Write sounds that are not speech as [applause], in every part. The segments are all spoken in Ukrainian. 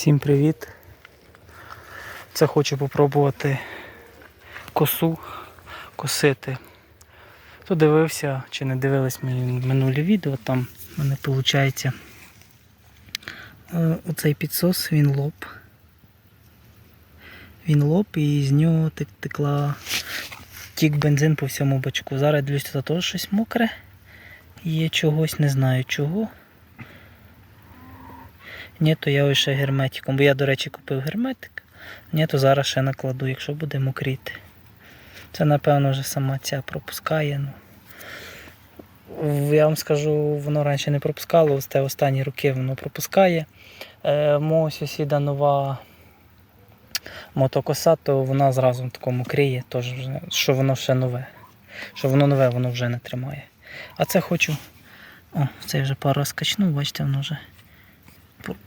Всім привіт! Це хочу попробувати косу косити. Хто дивився чи не дивились мої минулі відео, там в мене виходить оцей підсос, він лоб. Він лоб і з нього текла тік бензин по всьому бачку. Зараз дивлюсь, тут теж щось мокре. Є чогось, не знаю чого. Ні, то я ще герметиком, бо я, до речі, купив герметик. Ні, то зараз ще накладу, якщо буде мокріти. Це, напевно, вже сама ця пропускає. Ну. Я вам скажу, воно раніше не пропускало, ось те останні роки воно пропускає. Е, мого сусіда нова мотокоса, то вона зразу в такому теж що воно ще нове. Що воно нове, воно вже не тримає. А це хочу. О, це вже пару раз скачнув, бачите, воно вже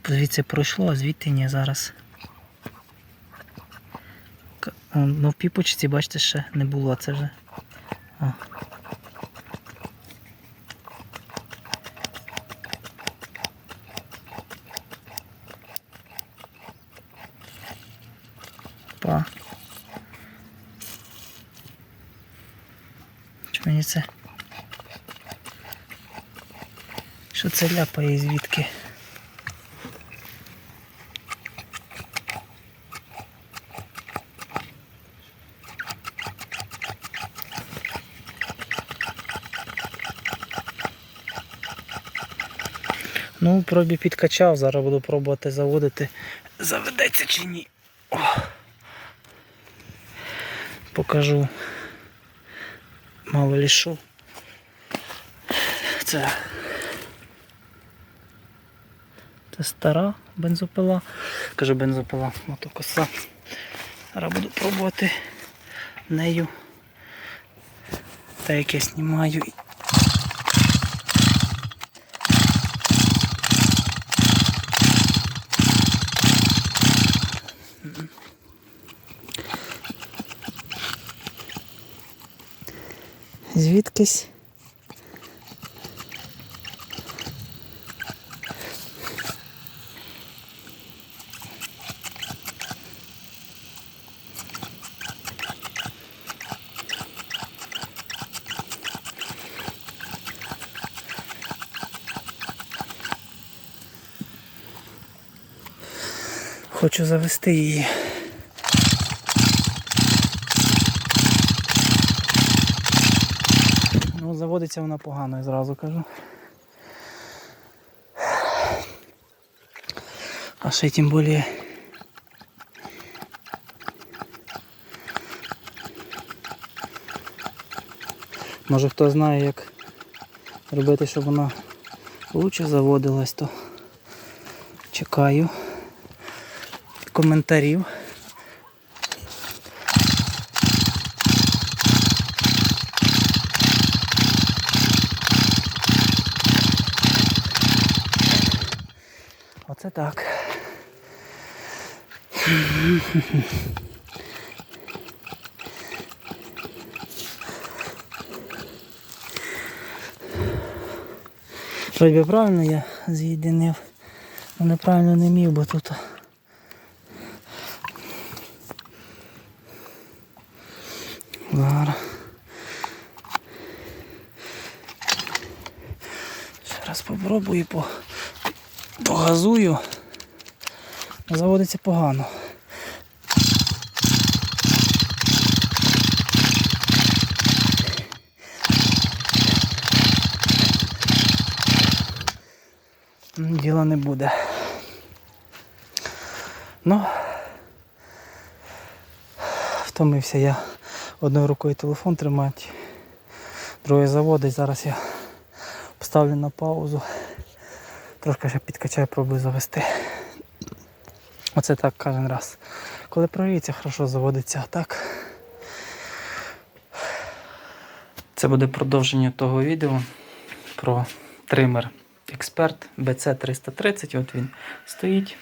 звідси пройшло, а звідти ні зараз. Ну, в піпочці, бачите, ще не було, це вже. О. Па. Чи мені це? Що це ляпає звідки? Ну, пробі підкачав, зараз буду пробувати заводити. Заведеться чи ні. О. Покажу. Мало лі що. Це. Це стара бензопила. Кажу бензопила, мотокоса. Зараз буду пробувати нею. Та як я знімаю. Звідкись. Хочу завести її. Ну, заводиться вона погано, я зразу кажу. А ще тим більше. Може хто знає, як робити, щоб вона лучше заводилась, то чекаю коментарів. Оце так. Вроді правильно я з'єдинив, але неправильно не міг, бо тут. Зараз. Ще раз попробую по погазую. Заводиться погано. Діла не буде. Ну, втомився я одною рукою телефон тримати, другою заводить. Зараз я поставлю на паузу. Трошки ще підкачаю, пробую завести. Оце так кожен раз. Коли прогріється, хорошо заводиться, так. Це буде продовження того відео про тример Експерт BC330. От він стоїть.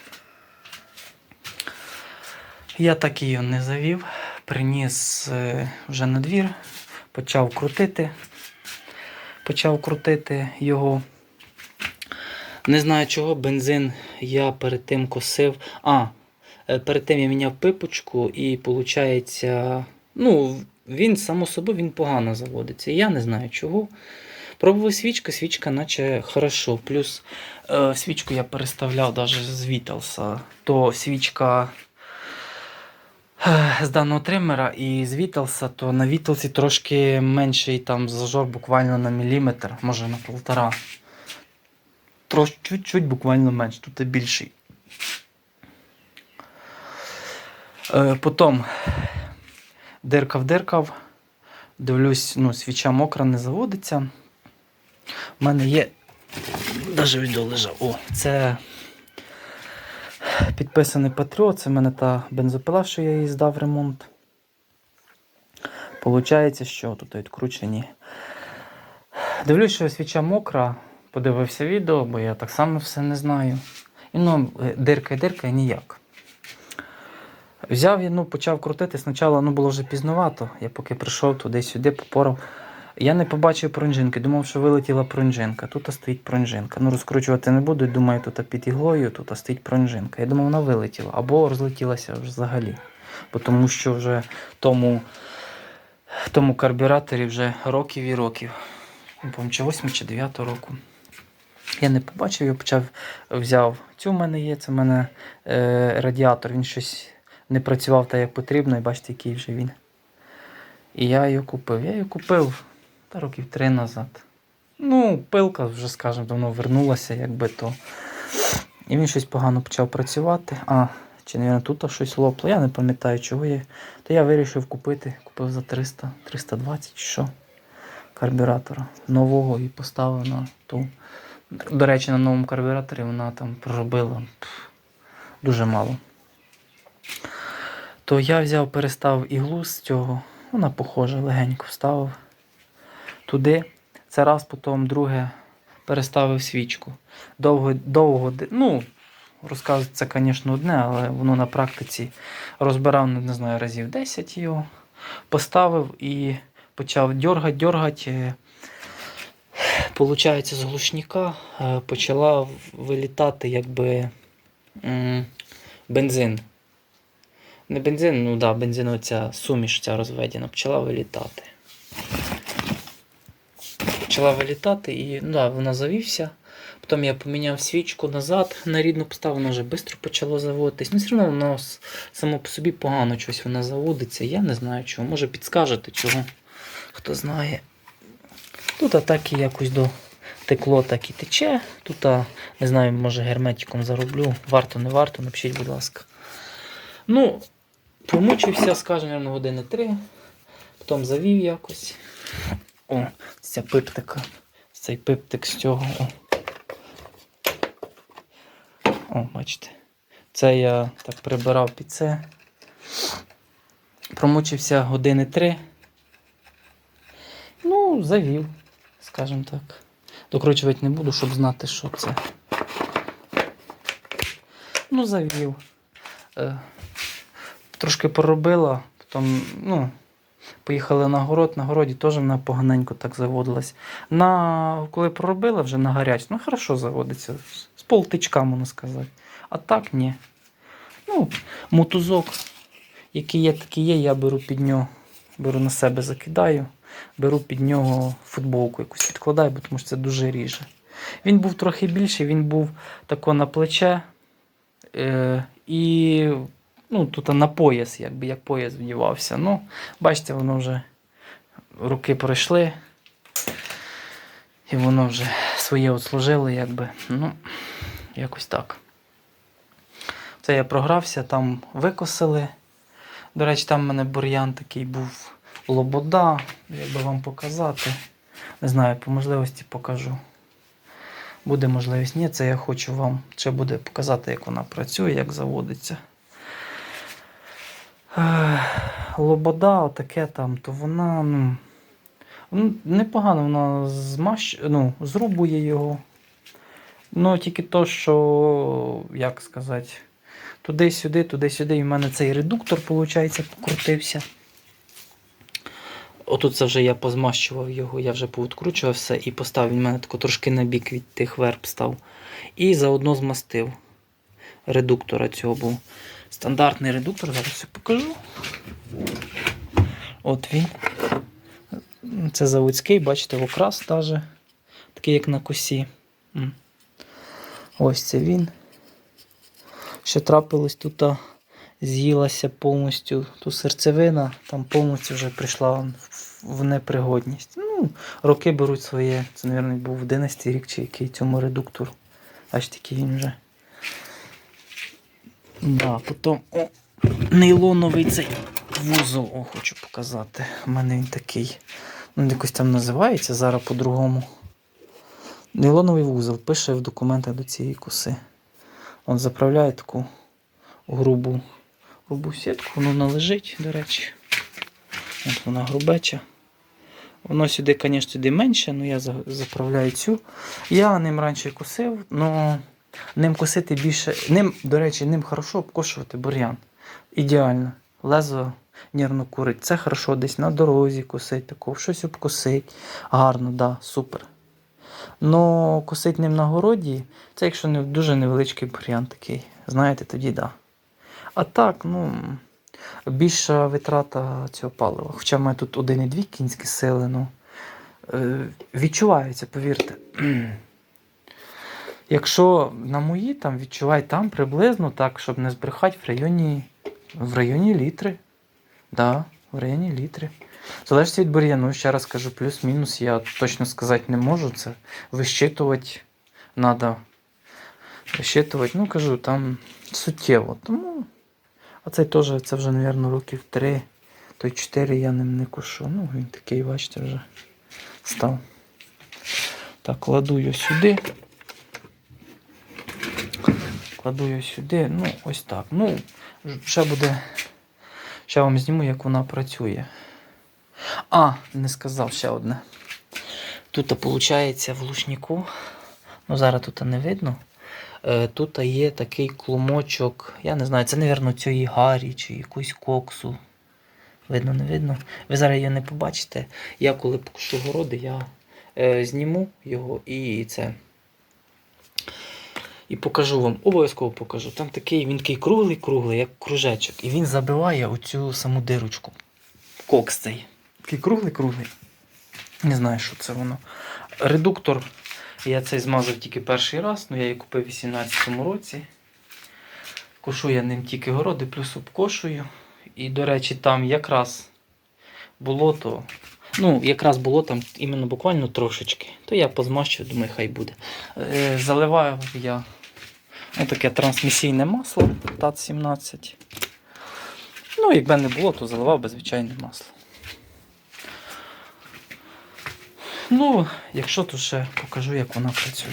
Я так її не завів, приніс е, вже на двір, почав крутити. Почав крутити його. Не знаю чого, бензин я перед тим косив. А, е, перед тим я міняв пипочку, і виходить, ну, він само собою він погано заводиться. Я не знаю чого. Пробував свічка, свічка наче хорошо. Плюс е, свічку я переставляв навіть з Віталса. То свічка е, з даного тримера і з Віталса, то на Віталсі трошки менший там зажор буквально на міліметр, може на полтора. Трош, чуть-чуть буквально менше, тут і більший. Е, потім диркав. Дивлюсь, ну, свіча мокра не заводиться. У мене є. Даже відео лежав. О, це підписаний Патріот. Це в мене та бензопила, що я їй здав ремонт. Получається, що тут відкручені. Дивлюсь, що свіча мокра. Подивився відео, бо я так само все не знаю. І ну, дирка і дирка і ніяк. Взяв і ну, почав крутити. Спочатку ну, було вже пізновато. Я поки прийшов туди-сюди, попорав. Я не побачив прунжинки, думав, що вилетіла прунжинка. Тут стоїть прунжинка. Ну, розкручувати не буду, думаю, тут під іглою, тут стоїть прунжинка. Я думав, вона вилетіла або розлетілася взагалі. Бо тому що вже тому, тому карбюраторі вже років і років. Не пам'ятаю, чи 8 чи 9 року. Я не побачив, я почав взяв. Цю в мене є, це в мене е, радіатор, він щось не працював так, як потрібно, і бачите, який вже він. І я її купив. Я її купив та років три назад. Ну, пилка вже, скажімо, давно вернулася, якби то. І він щось погано почав працювати. А, чи, мабуть, тут щось лопло. Я не пам'ятаю, чого є. То я вирішив купити. Купив за 300, 320 чи що. Карбюратора нового і поставив на ту. До речі, на новому карбюраторі вона там проробила дуже мало. То я взяв, перестав іглу з цього, вона похожа, легенько вставив туди. Це раз, потім друге переставив свічку. Довго, довго, ну, розказувати це, звісно, одне, але воно на практиці розбирав, не знаю, разів 10 його, поставив і почав дергати, дергати. Получається, з глушника е, почала вилітати якби бензин. Не бензин, ну да, бензин, оця суміш ця розведена, почала вилітати. Почала вилітати і ну, да, вона завівся. Потім я поміняв свічку назад на рідну поставив, воно вже швидко почало заводитись. Ну, все одно воно само по собі погано щось вона заводиться. Я не знаю чого. Може підскажете чого. Хто знає. Тут атаки якось до текло, так і тече. Тут, не знаю, може герметиком зароблю. Варто, не варто, напишіть, будь ласка. Ну, помучився, скажімо, на години три. Потім завів якось. О, ця пиптика. Цей пиптик з цього. О. О, бачите. Це я так прибирав під це. Промучився години три. Ну, завів, скажімо так. Докручувати не буду, щоб знати, що це. Ну, завів. Е, трошки поробила, потім, ну, поїхали на город, на городі теж вона поганенько так заводилась. На, коли проробила вже на гаряч, ну хорошо заводиться. З полтичка, можна сказати. А так ні. Ну, мотузок, який є, такий є, я беру під нього, беру на себе, закидаю, беру під нього футболку якусь підкладаю, бо тому що це дуже ріже. Він був трохи більший, він був тако на плече. Е, і ну, тут на пояс, якби як пояс вдівався. Ну, бачите, воно вже руки пройшли. І воно вже своє отслужило, якби. Ну, якось так. Це я програвся, там викосили. До речі, там в мене бур'ян такий був лобода, як би вам показати. Не знаю, по можливості покажу. Буде можливість. Ні, це я хочу вам ще буде показати, як вона працює, як заводиться. Лобода, отаке там, то вона ну, ну, непогано вона змащ... ну, зрубує його. Ну, тільки то, що, як сказати, туди-сюди, туди-сюди, і в мене цей редуктор, виходить, покрутився. Отут це вже я позмащував його, я вже повідкручував все і поставив. Він мене тако трошки на бік від тих верб став. І заодно змастив редуктора цього був. Стандартний редуктор, зараз все покажу. От він. Це заводський, бачите, окрас даже. Такий, як на косі. Ось це він. Ще трапилось тут, з'їлася повністю ту серцевина, там повністю вже прийшла в- непригодність. Ну, роки беруть своє. Це, мабуть, був 11 рік чи який цьому редуктору. Аж такий він вже. Да, потім о, нейлоновий цей вузол, о, хочу показати. У мене він такий. Ну, якось там називається зараз по-другому. Нейлоновий вузол пише в документах до цієї коси. Он заправляє таку грубу, грубу сітку, воно лежить, до речі. От вона грубеча. Воно сюди, звісно, сюди менше, але я заправляю цю. Я ним раніше косив, але ним косити більше. Ним, до речі, ним хорошо обкошувати бур'ян. Ідеально. Лезо нервно курить. Це хорошо десь на дорозі косить, тако, щось обкосить. Гарно, да, супер. Но косить ним на городі, це якщо не дуже невеличкий бур'ян такий. Знаєте, тоді да. А так, ну, більша витрата цього палива. Хоча в мене тут 1,2 кінські сили, ну е, відчувається, повірте. [clears throat] Якщо на мої там відчувай там приблизно так, щоб не збрехати в районі, в районі літри. Да, в районі літри. Залежить від бур'яну, ще раз кажу, плюс-мінус, я точно сказати не можу. Це вищитувати треба. Вищитувати, ну кажу, там суттєво. Тому. А цей теж, це вже, мабуть, років три, то й чотири я ним не кушу. Ну, він такий, бачите, вже став. Так, кладу його сюди. Кладу його сюди. Ну, ось так. Ну, ще буде. Ще вам зніму, як вона працює. А, не сказав ще одне. Тут, виходить, в лушнику. Ну, зараз тут не видно. Е, Тут є такий клумочок. Я не знаю, це, мабуть, цієї гарі чи якусь коксу. Видно, не видно. Ви зараз його не побачите. Я коли покушу городи, я е, зніму його і це. І покажу вам, обов'язково покажу. Там такий, він такий круглий-круглий, як кружечок. І він забиває оцю саму дирочку. Кокс цей. Такий круглий-круглий. Не знаю, що це воно. Редуктор. Я цей змазав тільки перший раз, ну я її купив у 2018 році. Кошу я ним тільки городи, плюс обкошую. І, до речі, там якраз було то. Ну, якраз було там іменно буквально трошечки. То я позмащую, думаю, хай буде. Е, заливаю я таке трансмісійне масло ТАТ-17. Ну, якби не було, то заливав би звичайне масло. Ну, якщо то ще покажу, як вона працює.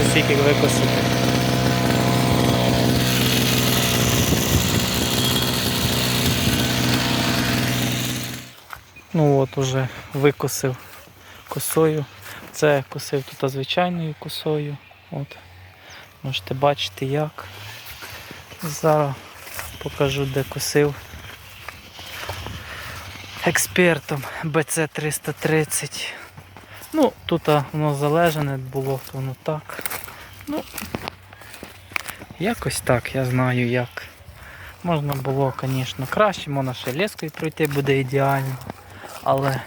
Ось стільки викосити. Ну от уже викосив косою. Це косив тут звичайною косою. От. Можете бачити як. Зараз покажу де косив. експертом BC330. Ну, тут воно залежане було, то воно так. Ну, якось так, я знаю як. Можна було, звісно, краще, можна ще лескою пройти буде ідеально. Але,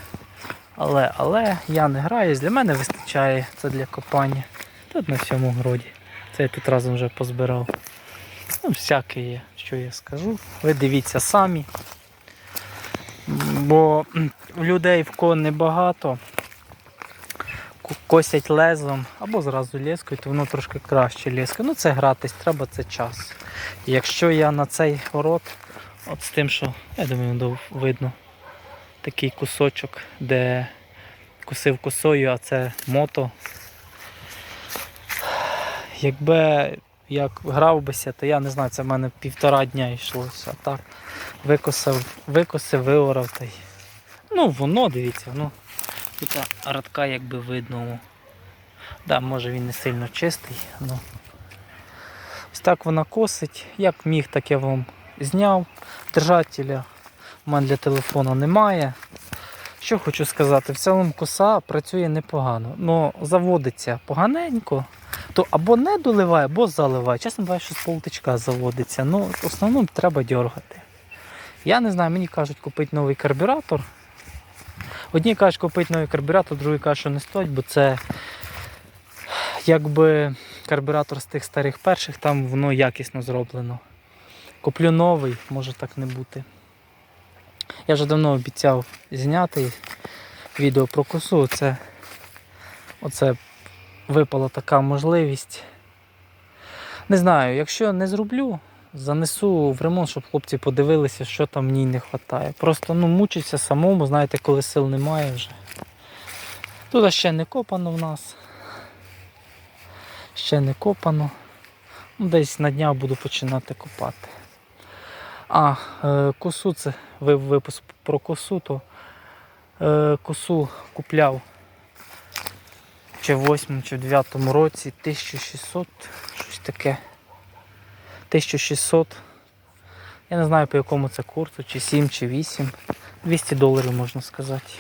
але, але я не граюсь, для мене вистачає це для копання. Тут на всьому городі. Це я тут разом вже позбирав. Ну, всяке є, що я скажу. Ви дивіться самі. Бо людей в кого небагато. Косять лезом або зразу лескою, то воно трошки краще лескою. Ну це гратись, треба це час. Якщо я на цей город, от з тим, що, я думаю, видно, такий кусочок, де косив косою, а це мото. Якби як грав бися, то я не знаю, це в мене півтора дня йшлося. А так викосив, викосив, виорав та й. Ну, воно, дивіться, воно. Тут радка якби видно. Да, може він не сильно чистий, ну. Ось так вона косить. Як міг, так я вам зняв. Держателя у мене для телефону немає. Що хочу сказати, в цілому коса працює непогано, але заводиться поганенько, то або не доливає, або заливає. Чесно буває, що з полтичка заводиться. Ну, в основному треба дергати. Я не знаю, мені кажуть купити новий карбюратор. Одні кажуть купити новий карбюратор, другі кажуть, що не стоїть, бо це якби карбюратор з тих старих перших, там воно якісно зроблено. Куплю новий, може так не бути. Я вже давно обіцяв зняти відео про косу. Це, оце випала така можливість. Не знаю, якщо не зроблю, занесу в ремонт, щоб хлопці подивилися, що там ній не вистачає. Просто ну, мучиться самому, знаєте, коли сил немає вже. Тут ще не копано в нас. Ще не копано. Ну, Десь на днях буду починати копати. А, е, косу це випуск про косу, то е, косу купляв чи в 8 чи в 9 році 1600, щось таке. 1600. Я не знаю по якому це курсу, чи 7, чи 8. 200 доларів можна сказати.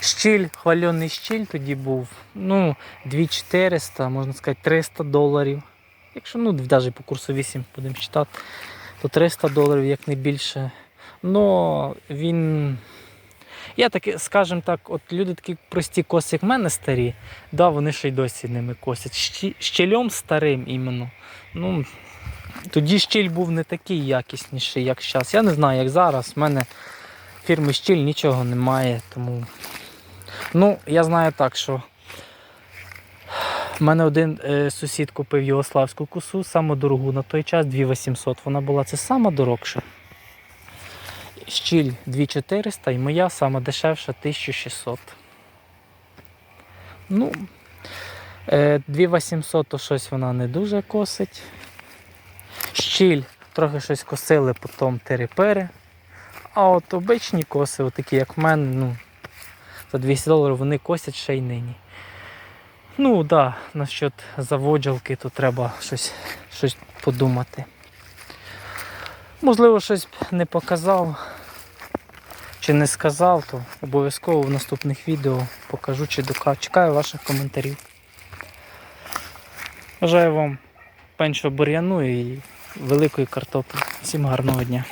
Щіль, хвальоний щіль тоді був. Ну, 2400, можна сказати, 300 доларів. Якщо ну, навіть по курсу 8 будемо читати, то 300 доларів як не більше. Ну, він. Я таки, скажімо так, от люди такі прості коси, як в мене старі, да, вони ще й досі ними косять. Щі- Щільом старим іменно. Ну, тоді щіль був не такий якісніший, як зараз. Я не знаю, як зараз. У мене фірми щіль нічого немає, тому. Ну, я знаю так, що у мене один е, сусід купив югославську косу, саму дорогу на той час 2800 вона була. Це сама дорогша. Щіль 2400 і моя сама дешевша 1600. Ну, е, 2800 то щось вона не дуже косить. Щіль трохи щось косили, потім терепери. А от обичні коси, отакі як в мене, ну, за 200 доларів вони косять ще й нині. Ну так, да, насчет заводжалки, то треба щось, щось подумати. Можливо, щось не показав чи не сказав, то обов'язково в наступних відео покажу чи дока. Чекаю ваших коментарів. Бажаю вам меншого бур'яну і великої картоплі. Всім гарного дня.